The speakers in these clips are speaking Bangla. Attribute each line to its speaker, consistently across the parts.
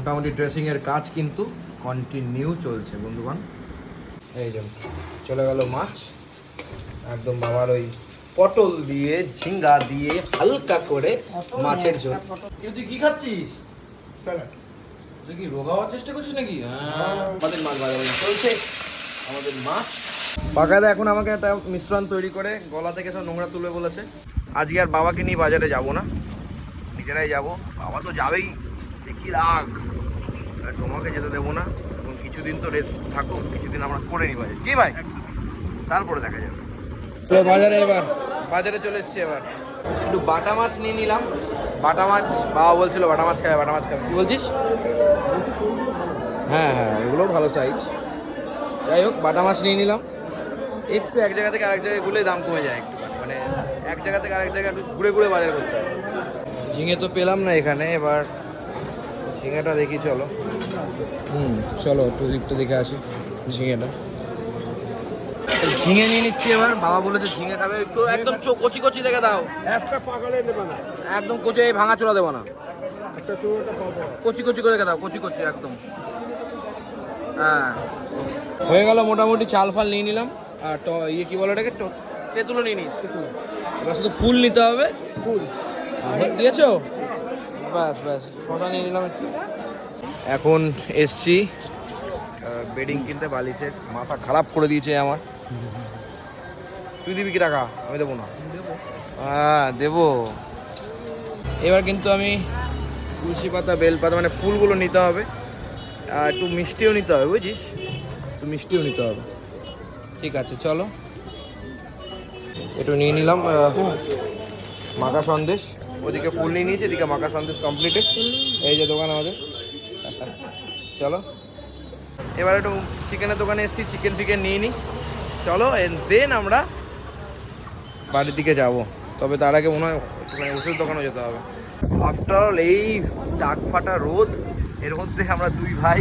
Speaker 1: মোটামুটি ড্রেসিংয়ের কাজ কিন্তু কন্টিনিউ চলছে বন্ধুগণ। এই যে চলে গেল মাছ। একদম বাবার ওই পটল দিয়ে ঝিঙ্গা দিয়ে হালকা করে মাছের ঝোল। কিন্তু তুই কি খাচ্ছিস? তুই কি রোগা হওয়ার চেষ্টা করছিস নাকি? হ্যাঁ, আমাদের মাছ ভাজা চলছে। আমাদের মাছ। পাকাদা এখন আমাকে একটা মিশ্রণ তৈরি করে গলা থেকে সব নোংরা তুলবে বলেছে। আজকে আর বাবাকে নিয়ে বাজারে যাব না। নিজেরাই যাব। বাবা তো যাবেই। কি রাগ? তোমাকে যেতে দেবো না। এবং কিছুদিন তো রেস্ট থাকো কিছুদিন আমরা করে নিই বাজার। কি ভাই? তারপরে দেখা যাবে। চলো বাজারে এবার। বাজারে চলে এসছি এবার। একটু বাটা মাছ নিয়ে নিলাম। বাটা মাছ বাবা বলছিল বাটা মাছ খাবে বাটা মাছ খাবে। কি বলছিস? হ্যাঁ হ্যাঁ ওগুলোও ভালো সাইজ যাই হোক বাটা মাছ নিয়ে নিলাম। একটু এক জায়গা থেকে আরেক জায়গায় ঘুরলে দাম কমে যায় একটু মানে এক জায়গা থেকে আরেক জায়গায় একটু ঘুরে ঘুরে বাজার করতে হয়। ঝিঙে তো পেলাম না এখানে এবার ঝিঙেটা দেখি চলো। হুম চলো একটু দিকটা দেখে আসি ঝিঙেটা। ঝিঙে নিয়ে নিচ্ছি এবার। বাবা বলেছে ঝিঙে খাবে। চো একদম চো কচি কচি দেখে দাও।
Speaker 2: একটা পাকালে নেবে না।
Speaker 1: একদম কচি এই ভাঙা চোলা দেবো না।
Speaker 2: আচ্ছা
Speaker 1: কচি কচি করে দাও কচি কচি একদম। হ্যাঁ। হয়ে গেল মোটামুটি চাল ফাল নিয়ে নিলাম। আর ট ইয়ে কি বলে ওটাকে? ট- তেঁতুলো নিয়ে নিস এবার শুধু ফুল নিতে হবে।
Speaker 2: ফুল।
Speaker 1: দিয়েছ? ব্যাস ব্যাস। শশা নিয়ে নিলাম একটু। এখন এসছি বেডিং কিনতে বালিশের মাথা খারাপ করে দিয়েছে আমার। তুই দিবি কি টাকা? আমি দেবো না। হ্যাঁ দেবো। এবার কিন্তু আমি তুলসী পাতা বেল পাতা মানে ফুলগুলো নিতে হবে। আর একটু মিষ্টিও নিতে হবে বুঝিস? একটু মিষ্টিও নিতে হবে। ঠিক আছে চলো। একটু নিয়ে নিলাম মাখা সন্দেশ। ওদিকে ফুল নিয়ে নিয়েছি, এদিকে মাখা সন্দেশ কমপ্লিটেড এই যে দোকান আমাদের। চলো। এবার একটু চিকেনের দোকানে এসেছি চিকেন ফিকেন নিয়ে নিই চলো দেন আমরা বাড়ির দিকে যাব। তবে তার আগে মনে হয় ওষুধ দোকানে যেতে হবে। আফটার অল এই ডাক ফাটা রোদ, এর মধ্যে আমরা দুই ভাই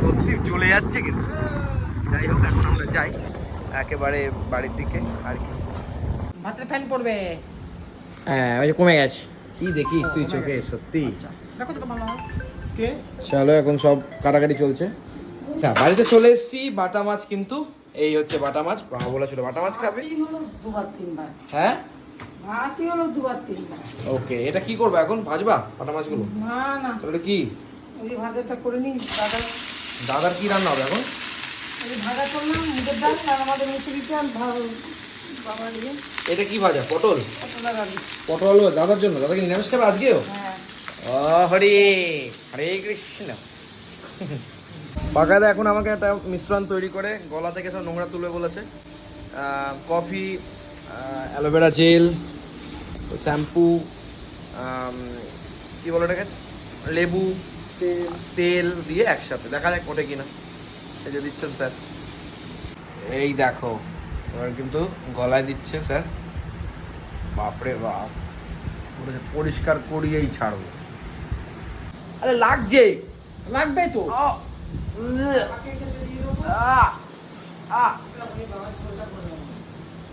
Speaker 1: সত্যি চলে যাচ্ছে কিন্তু। যাই হোক, এখন আমরা যাই। একেবারে বাড়ির দিকে, আর কি।
Speaker 3: ভাতের ফ্যান পড়বে।
Speaker 1: হ্যাঁ ওই যে কমে গেছে। কি দেখিস তুই চোখে সত্যি?
Speaker 3: দেখো তো ভালো কে?
Speaker 1: চলো এখন সব কাটাকাটি চলছে। হ্যাঁ বাড়িতে চলে এসেছি বাটা মাছ কিন্তু এই হচ্ছে বাটা মাছ। বাবা বলেছিল বাটা মাছ খাবে? হ্যাঁ? ওকে এটা কি করব এখন? ভাজবা বাটা মাছগুলো?
Speaker 3: না না।
Speaker 1: তাহলে কি?
Speaker 3: ওই ভাজাটা করে নিই দাদা
Speaker 1: দাদার কি রান্না হবে এখন?
Speaker 3: ওই ভাজা করলাম মুগের ডাল আর আমাদের বাবা দিয়ে
Speaker 1: এটা কি ভাজা? পটল? পটল দাদার জন্য। দাদা কি নিরামিষ খাবে আজকেও?
Speaker 3: হ্যাঁ।
Speaker 1: হরে হরে কৃষ্ণ। পাকাদা এখন আমাকে একটা মিশ্রণ তৈরি করে গলা থেকে সব নোংরা তুলে বলেছে। কফি অ্যালোভেরা জেল শ্যাম্পু কি বলো এটাকে লেবু তেল। দিয়ে একসাথে। দেখা যাক কোটে কিনা। এই যে দিচ্ছেন স্যার। এই দেখো এবার কিন্তু গলায় দিচ্ছে স্যার। বাপরে বাপ। বলেছে পরিষ্কার করিয়েই ছাড়বো। আরে লাগছে।
Speaker 3: লাগবে তো!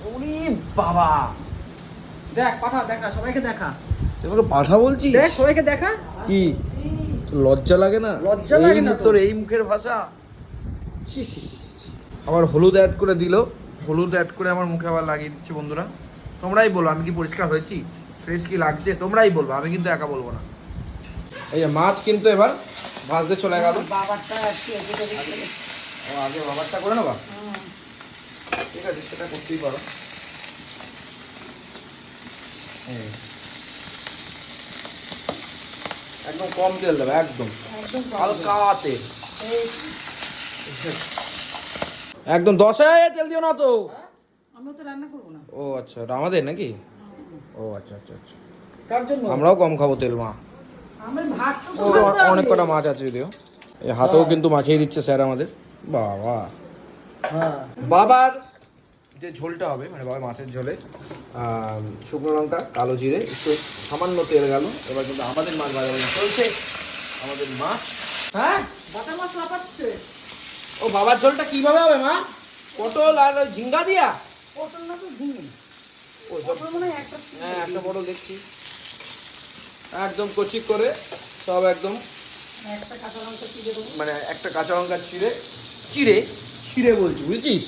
Speaker 1: ওরে বাবা।
Speaker 3: দেখ পাঠা দেখা সবাইকে দেখা।
Speaker 1: তুই আমাকে পাঠা বলছিস
Speaker 3: দেখ সবাইকে দেখা।
Speaker 1: কি? লজ্জা লাগে না?
Speaker 3: লজ্জা লাগে না
Speaker 1: তোর এই মুখের ভাষা। আবার হলুদ অ্যাড করে দিল। হলুদ অ্যাড করে আমার মুখে আবার লাগিয়ে দিচ্ছে বন্ধুরা। তোমরাই বলো আমি কি পরিষ্কার হয়েছি? ফ্রেশ কি লাগছে? তোমরাই বলব আমি কিন্তু একা বলব না। এই যে মাছ কিন্তু এবার ভাজতে চলে গেল।
Speaker 3: বাবারটা।
Speaker 1: ও আগে বাবারটা করে নেবা। ঠিক আছে সেটা করতেই পারো। একদম কম তেল দেবে একদম।
Speaker 3: একদম
Speaker 1: হালকা তেল। একদম দশায় তেল দিও না তো।
Speaker 3: আমিও তো রান্না করব না।
Speaker 1: ও আচ্ছা ওটা আমাদের নাকি? ও আচ্ছা আচ্ছা আচ্ছা।
Speaker 3: কার জন্য?
Speaker 1: আমরাও কম খাব তেল মা।
Speaker 3: আমার ভাত তো
Speaker 1: অনেক কটা মাছ আছে যদিও। এই হাতেও কিন্তু মাখিয়ে দিচ্ছে স্যার আমাদের। বাবা।
Speaker 3: হ্যাঁ।
Speaker 1: বাবার যে ঝোলটা হবে মানে বাবার মাছের ঝোলে শুকনো লঙ্কা কালো জিরে একটু সামান্য তেল গেল। এবার কিন্তু আমাদের মাছ ভাজা চলছে। আমাদের মাছ। হ্যাঁ
Speaker 3: বাটা মাছ লাপাচ্ছে
Speaker 1: ও বাবার ঝোলটা কীভাবে হবে মা? পটল আর ঝিঙ্গা দিয়া?
Speaker 3: পটল না তো ঝিঙে মনে হয় একটা
Speaker 1: হ্যাঁ পটল দেখছি। একদম কচি করে সব একদম মানে একটা কাঁচা লঙ্কা ছিঁড়ে চিড়ে ছিঁড়ে বলছি বুঝেছিস?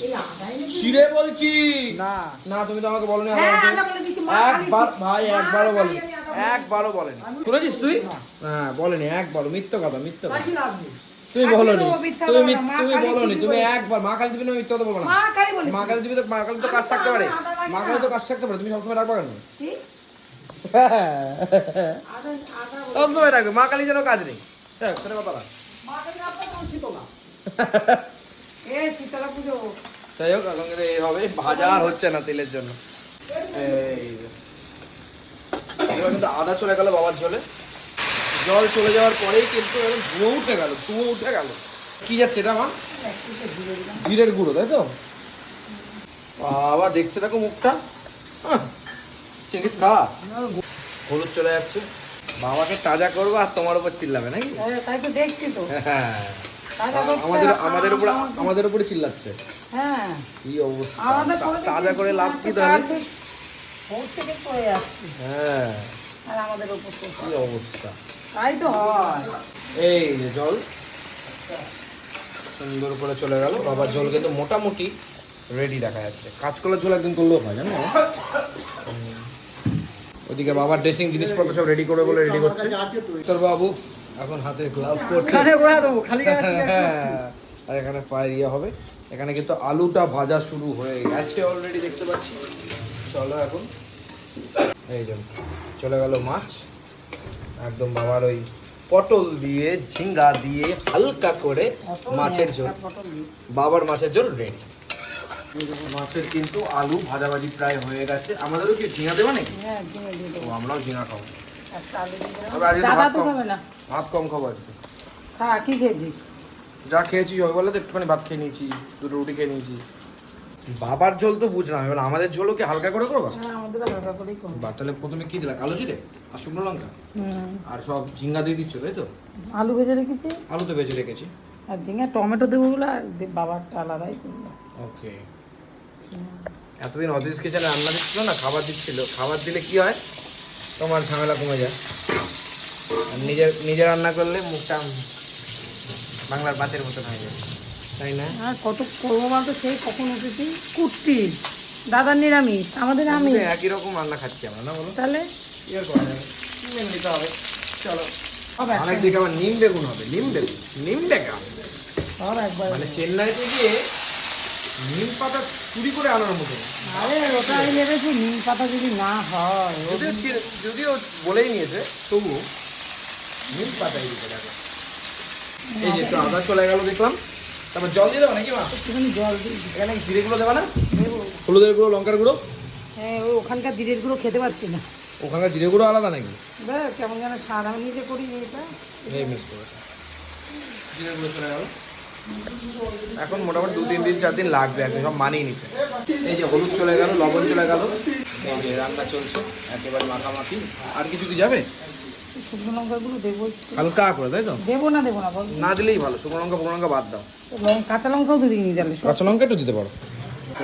Speaker 1: বলছি।
Speaker 2: না।
Speaker 1: না তুমি তো আমাকে
Speaker 3: হ্যাঁ, বলে দিচ্ছি, মা
Speaker 1: একবার ভাই একবারও
Speaker 3: বলে-
Speaker 1: একবারও বলেনি। শুনেছিস তুই? হ্যাঁ বলেনি একবারও। মিথ্য কথা মিথ্য কথা। তুমি
Speaker 3: আজকে
Speaker 1: বলনি
Speaker 3: তো মিথ্যা
Speaker 1: তুমি
Speaker 3: বলো না,
Speaker 1: তুমি বলনি তুমি একবার মা কালী দিবি না মিথ্যা কথা বলব না।
Speaker 3: মা
Speaker 1: কালী দিবি তো মা কালী তো কাজ থাকতে পারে। মা কালী তো কাজ থাকতে পারে তুমি সবসময় রাখবা কেন?
Speaker 3: বলে-
Speaker 1: সবসময় রাখবে মা কালী যেন কাজ নেই। হ্যাঁ সেটা কথা না। যাই হোক ভাজা হচ্ছে না তেলের জন্য। এই কিন্তু আদা চলে গেল বাবার জলে জল চলে যাওয়ার পরেই কিন্তু একদম ধুয়ো উঠে গেল ধুয়ো উঠে গেল। কি যাচ্ছে এটা আমার? জিরের গুঁড়ো তাই তো? বাবা দেখছে দেখো মুখটা। চিংড়ি খা। হলুদ চলে যাচ্ছে। বাবাকে তাজা করব আর তোমার উপর চিল্লাবে নাকি?
Speaker 3: এ, তাই তো দেখছি তো।
Speaker 1: হ্যাঁ আমাদের আমাদের উপর আমাদের উপরে চিল্লাচ্ছে।
Speaker 3: হ্যাঁ।
Speaker 1: কি অবস্থা? তাজা করে লাভ কি
Speaker 3: তাহলে?
Speaker 1: হ্যাঁ।
Speaker 3: আর আমাদের উপর
Speaker 1: কি অবস্থা?
Speaker 3: তাই তো হয়।
Speaker 1: এই যে জল। সুন্দর করে চলে গেল। বাবার জল কিন্তু মোটামুটি রেডি দেখা যাচ্ছে। কাঁচকলার ঝোল একদিন করলেও হয় জানো? ওদিকে বাবার ড্রেসিং জিনিসপত্র সব রেডি করে বলে রেডি করছে। তোর বাবু এখন হাতে গ্লাভ করছে হ্যাঁ, আর এখানে পায়ের ইয়ে হবে। এখানে কিন্তু আলুটা ভাজা শুরু হয়ে গেছে অলরেডি দেখতে পাচ্ছি। চলো এখন। এই যে চলে গেল মাছ। একদম বাবার ওই পটল দিয়ে ঝিঙ্গা দিয়ে হালকা করে মাছের ঝোল। বাবার মাছের ঝোল রেডি মাছের কিন্তু আলু ভাজাভাজি প্রায় হয়ে গেছে। আমাদেরও কি ঝিঙা দেবে নাকি?
Speaker 3: হ্যাঁ
Speaker 1: ও আমরাও ঝিঙা খাব। ভাত কম। ভাত কম খাব আজকে।
Speaker 3: খা কি খেয়েছিস?
Speaker 1: যা খেয়েছি ওই বলে তো একটুখানি ভাত খেয়ে নিয়েছি দুটো রুটি খেয়ে নিয়েছি। বাবার ঝোল তো বুঝলাম এবার আমাদের ঝোলও কি হালকা করে করব?
Speaker 3: হ্যাঁ
Speaker 1: বা তাহলে প্রথমে কি দিলা কালো জিরে আর শুকনো লঙ্কা? আর সব ঝিঙ্গা দিয়ে দিচ্ছ তাই তো?
Speaker 3: আলু ভেজে রেখেছি।
Speaker 1: আলু তো ভেজে রেখেছি।
Speaker 3: আর ঝিঙে টমেটো দেবো বলে বাবারটা আলাদাই করলাম
Speaker 1: ওকে। এতদিন অতিথ কিচেনে রান্না দিচ্ছিল না খাবার দিচ্ছিল। খাবার দিলে কি হয়? তোমার ঝামেলা কমে যায়। আর নিজের নিজে রান্না করলে মুখটা বাংলার ভাতের মতন হয়ে যায়। তাই না?
Speaker 3: আর কত করব বলতো সেই কখন উঠেছি? কুট্টি। দাদার নিরামিষ আমাদের আমি
Speaker 1: একই রকম রান্না খাচ্ছি আমরা না বলো?
Speaker 3: তাহলে?
Speaker 1: করা যাবে হবে। চলো। অনেক দিকে আবার নিম বেগুন হবে নিম বেগুন নিম বেগুন
Speaker 3: সব একবার।
Speaker 1: মানে চেন্নাইতে গিয়ে নিম পাতা চুরি করে আনার মতো।
Speaker 3: আরে ওটা আমি ভেবেছি নিম পাতা যদি না হয়।
Speaker 1: যদিও যদিও বলেই নিয়েছে তবুও নিম দেখো এই যে একটু আদা চলে গেল দেখলাম। তারপর জল দিয়ে দেবো নাকি মা?
Speaker 3: একটুখানি জল দিই।
Speaker 1: এখানে জিরে গুঁড়ো দেবা না? হলুদের গুঁড়ো লঙ্কার গুঁড়ো?
Speaker 3: হ্যাঁ ওই ওখানকার জিরের গুঁড়ো খেতে পারছি না।
Speaker 1: ওখানকার জিরে গুঁড়ো আলাদা নাকি?
Speaker 3: কেমন যেন স্বাদ আমি নিজে করি এটা।
Speaker 1: এই মিক্স করে জিরে গুঁড়ো চলে গেল। এখন মোটামুটি দু তিন দিন চার দিন লাগবে একদম সব মানিয়ে নিতে। এই যে হলুদ চলে গেল লবণ চলে গেল। এই যে রান্না চলছে একেবারে মাখামাখি। আর কিছু কি যাবে?
Speaker 3: শুকনো লঙ্কাগুলো দেবো একটু।
Speaker 1: হালকা করে তাই তো?
Speaker 3: দেবো না দেবো না বল।
Speaker 1: না দিলেই ভালো শুকনো লঙ্কা লঙ্কা বাদ দাও।
Speaker 3: কাঁচা লঙ্কাও তো দিইনি তাহলে
Speaker 1: কাঁচা লঙ্কা একটু দিতে পারো।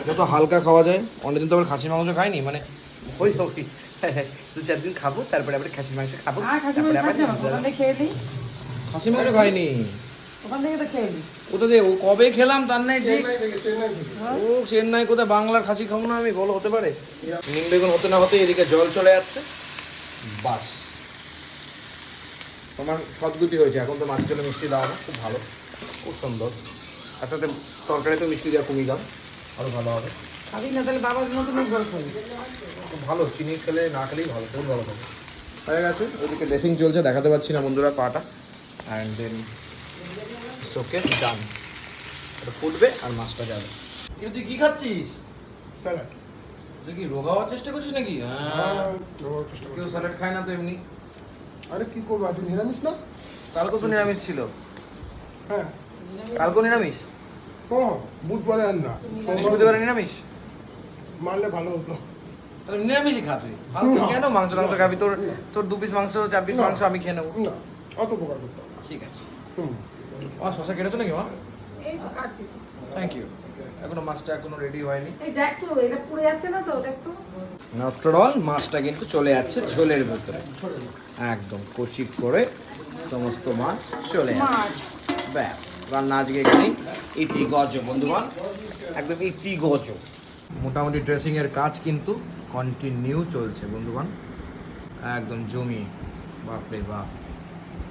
Speaker 1: যত হালকা খাওয়া যায়। অনেকদিন তো আবার খাসি মাংস খাইনি মানে ওই ওই। দু চার দিন খাব তারপরে আবার খাসি মাংস খাব। তারপরে আবার
Speaker 3: খাসি
Speaker 1: মাংস খাইনি।
Speaker 3: থেকে
Speaker 1: কবে খেলাম তার নাই ঠিক। ও চেন্নাই কোথায়? বাংলার খাসি খাব না আমি বলো হতে পারে। নিম বেগুন হতে না হতে এদিকে জল চলে যাচ্ছে বাস। তোমার সদগুটি হয়েছে এখন তো মাছ চলে মিষ্টি দাও না খুব ভালো খুব সুন্দর। আর সাথে তরকারিতেও মিষ্টি দেওয়া কমিয়ে দাও আরও ভালো হবে।
Speaker 3: খাবি না তাহলে বাবার মতন গল্প করি
Speaker 1: খুব। ভালো চিনি খেলে না খেলেই ভালো খুব ভালো হবে। হয়ে গেছে ওদিকে ড্রেসিং চলছে দেখাতে পাচ্ছি না বন্ধুরা পাটা। অ্যান্ড দেন ওকে ডান এটা ফুটবে আর মাছটা যাবে। কিন্তু তুই কি খাচ্ছিস?
Speaker 2: স্যালাড।
Speaker 1: তুই কি রোগা হওয়ার চেষ্টা করছিস নাকি? হ্যাঁ।
Speaker 2: চেষ্টা
Speaker 1: কেউ স্যালাড খায় না তো এমনি?
Speaker 2: আরে কি করব আজ নিরামিষ না?
Speaker 1: কালকে তো নিরামিষ ছিল।
Speaker 2: হ্যাঁ।
Speaker 1: কালকে নিরামিষ?
Speaker 2: শোনো বুধবারে আর না।
Speaker 1: বৃহস্পতিবারে নিরামিষ?
Speaker 2: মারলে ভালো হতো।
Speaker 1: তাহলে নিরামিষই খা তুই। ভালো তুই কেন মাংস টাংস খাবি? তোর তোর দু পিস মাংস চার পিস মাংস আমি খেয়ে নেব।
Speaker 2: না অত উপকার করতে
Speaker 1: ঠিক আছে।
Speaker 2: হুম।
Speaker 1: আমার শশা কেটেছো নাকি মা?
Speaker 3: এই তো কাটছি।
Speaker 1: থ্যাংক ইউ এখনও মাছটা এখনও রেডি হয়নি।
Speaker 3: এই দেখ তো এটা পুড়ে যাচ্ছে না তো দেখ তো।
Speaker 1: আফটার অল মাছটা কিন্তু চলে যাচ্ছে ঝোলের ভেতরে। একদম কচি করে সমস্ত মাছ চলে
Speaker 3: মাছ।
Speaker 1: ব্যাস রান্না আজকে এখানেই। ইটি গজ বন্ধুগণ। একদম ইটি গজ। মোটামুটি ড্রেসিংয়ের কাজ কিন্তু কন্টিনিউ চলছে বন্ধুগণ। একদম জমি বাপরে বাপ।